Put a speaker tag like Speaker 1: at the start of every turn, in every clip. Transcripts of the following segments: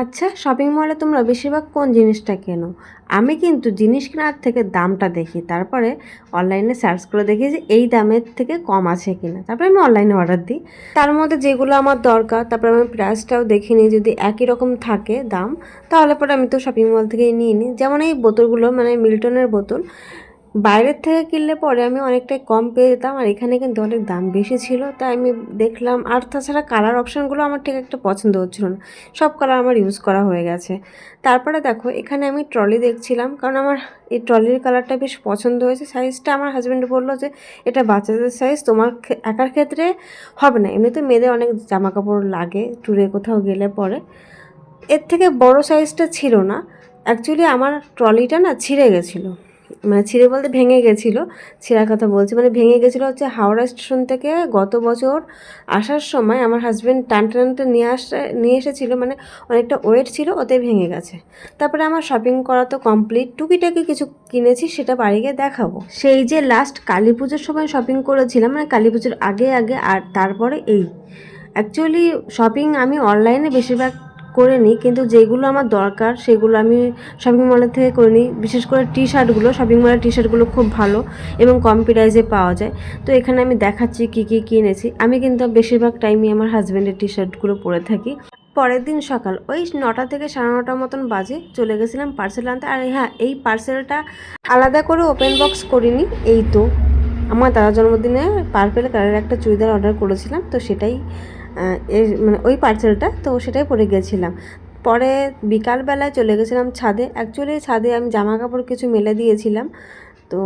Speaker 1: আচ্ছা শপিং মলে তোমরা বেশিরভাগ কোন জিনিসটা কেনো? আমি কিন্তু জিনিস কেনার থেকে দামটা দেখি, তারপরে অনলাইনে সার্চ করে দেখি যে এই দামের থেকে কম আছে কিনা। তারপরে আমি অনলাইনে অর্ডার দিই। তার মধ্যে যেগুলো আমার দরকার, তারপরে আমি প্রাইসটাও দেখে নিই যদি একই রকম থাকে দাম, তাহলে পরে আমি তো শপিং মল থেকেই নিয়ে নিই। যেমন এই বোতলগুলো মানে মিল্টনের বোতল বাইরের থেকে কিনলে পরে আমি অনেকটাই কম পেয়ে যেতাম, আর এখানে কিন্তু অনেক দাম বেশি ছিল, তাই আমি দেখলাম। আর তাছাড়া কালার অপশানগুলো আমার ঠিক একটা পছন্দ হচ্ছিল না, সব কালার আমার ইউজ করা হয়ে গেছে। তারপরে দেখো, এখানে আমি ট্রলি দেখছিলাম, কারণ আমার এই ট্রলির কালারটা বেশ পছন্দ হয়েছে। সাইজটা আমার হাজব্যান্ড বলল যে, এটা বাচ্চাদের সাইজ তোমার একার ক্ষেত্রে হবে না। এমনিতে মেয়েদের অনেক জামা কাপড় লাগে, ট্যুরে কোথাও গেলে পরে। এর থেকে বড় সাইজটা ছিল না অ্যাকচুয়ালি আমার ট্রলিটা না ছিঁড়ে গেছিল। মানে ছিঁড়ে বলতে ভেঙে গেছিল, ছেঁড়ার কথা বলছি। মানে ভেঙে গেছিল হচ্ছে হাওড়া স্টেশন থেকে গত বছর আসার সময় আমার হাজব্যান্ড টান টানটা নিয়ে আসে, নিয়ে এসেছিল। মানে অনেকটা ওয়েট ছিল, ওতে ভেঙে গেছে। তারপরে আমার শপিং করা তো কমপ্লিট টুকিটাকি কিছু কিনেছি, সেটা বাড়ি গিয়ে দেখাবো। সেই যে লাস্ট কালী পুজোর সময় শপিং করেছিলাম মানে কালী পুজোর আগে আগে আর তারপরে এই। অ্যাকচুয়ালি শপিং আমি অনলাইনে বেশিরভাগ করে নিই, কিন্তু যেগুলো আমার দরকার সেগুলো আমি শপিং মলের থেকে করে নিই। বিশেষ করে টি শার্টগুলো শপিং মলের টি শার্টগুলো খুব ভালো এবং কম প্রাইসে পাওয়া যায়। তো এখানে আমি দেখাচ্ছি কী কী কিনেছি আমি কিন্তু বেশিরভাগ টাইমই আমার হাজব্যান্ডের টি শার্টগুলো পরে থাকি। পরের দিন সকাল, ওই নটা থেকে সাড়ে নটার মতন বাজে, চলে গেছিলাম পার্সেল আনতে। আর হ্যাঁ এই পার্সেলটা আলাদা করে ওপেন বক্স করিনি, এই তো। আমার দাদার জন্মদিনে পার্পেল কালারের একটা চুড়িদার অর্ডার করেছিলাম, তো সেটাই এর মানে ওই পার্সেলটা, তো সেটাই পরে গেছিলাম। পরে বিকালবেলায় চলে গেছিলাম ছাদে অ্যাকচুয়ালি ছাদে আমি জামা কাপড় কিছু মেলে দিয়েছিলাম, তো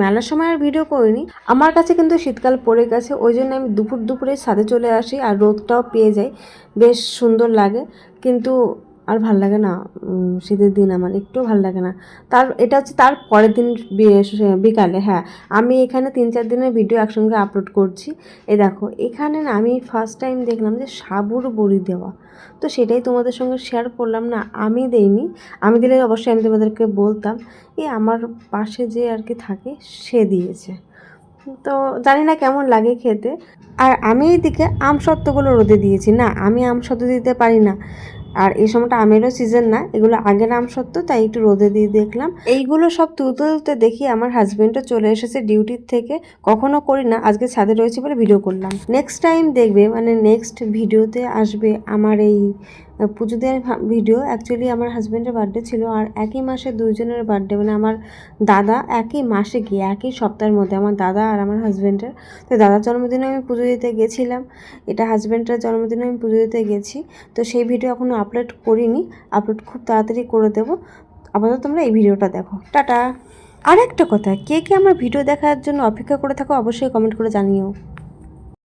Speaker 1: মেলার সময় আর ভিডিও করিনি। আমার কাছে কিন্তু শীতকাল পড়ে গেছে, ওই জন্য আমি দুপুর দুপুরে ছাদে চলে আসি আর রোদটাও পেয়ে যাই, বেশ সুন্দর লাগে। কিন্তু আর ভালো লাগে না শীতের দিন আমার একটুও ভালো লাগে না। তার, এটা হচ্ছে তার পরের দিন বিকালে হ্যাঁ। আমি এখানে তিন চার দিনের ভিডিও একসঙ্গে আপলোড করছি। এ দেখো, এখানে না আমি ফার্স্ট টাইম দেখলাম যে সাবুর বড়ি দেওয়া। তো সেটাই তোমাদের সঙ্গে শেয়ার করলাম না, আমি দেইনি। আমি দিলে অবশ্যই আমি তোমাদেরকে বলতাম এই আমার পাশে যে আর কি থাকে, সে দিয়েছে। তো জানি না কেমন লাগে খেতে। আর আমি এইদিকে আম সত্ত্বগুলো রোদে দিয়েছি, না, আমি আম সত্ত্ব দিতে পারি না। আর এই সময়টা আমেরও সিজন না, এগুলো আগের আম সত্য, তাই একটু রোদে দিয়ে দেখলাম। এইগুলো সব তুলতে তুলতে দেখি আমার হাজব্যান্ডও চলে এসেছে ডিউটির থেকে, কখনো করি না, আজকে ছাদে রয়েছে বলে ভিডিও করলাম। নেক্সট টাইম দেখবে মানে নেক্সট ভিডিওতে আসবে আমার এই পুজো দেওয়ার ভিডিও অ্যাকচুয়ালি আমার হাজব্যান্ডের বার্থডে ছিল আর একই মাসে দুজনের বার্থডে মানে আমার দাদা একই মাসে গিয়ে, একই সপ্তাহের মধ্যে আমার দাদা আর আমার হাজব্যান্ডের তো দাদার জন্মদিনে আমি পুজো দিতে গেছিলাম, এটা হাজব্যান্ডের জন্মদিনে আমি পুজো দিতে গেছি। তো সেই ভিডিও এখনও আপলোড করিনি আপলোড খুব তাড়াতাড়ি করে দেবো। আপাতত তোমরা এই ভিডিওটা দেখো। টাটা! আর একটা কথা, কে কে আমার ভিডিও দেখার জন্য অপেক্ষা করে থাকো অবশ্যই কমেন্ট করে জানিও।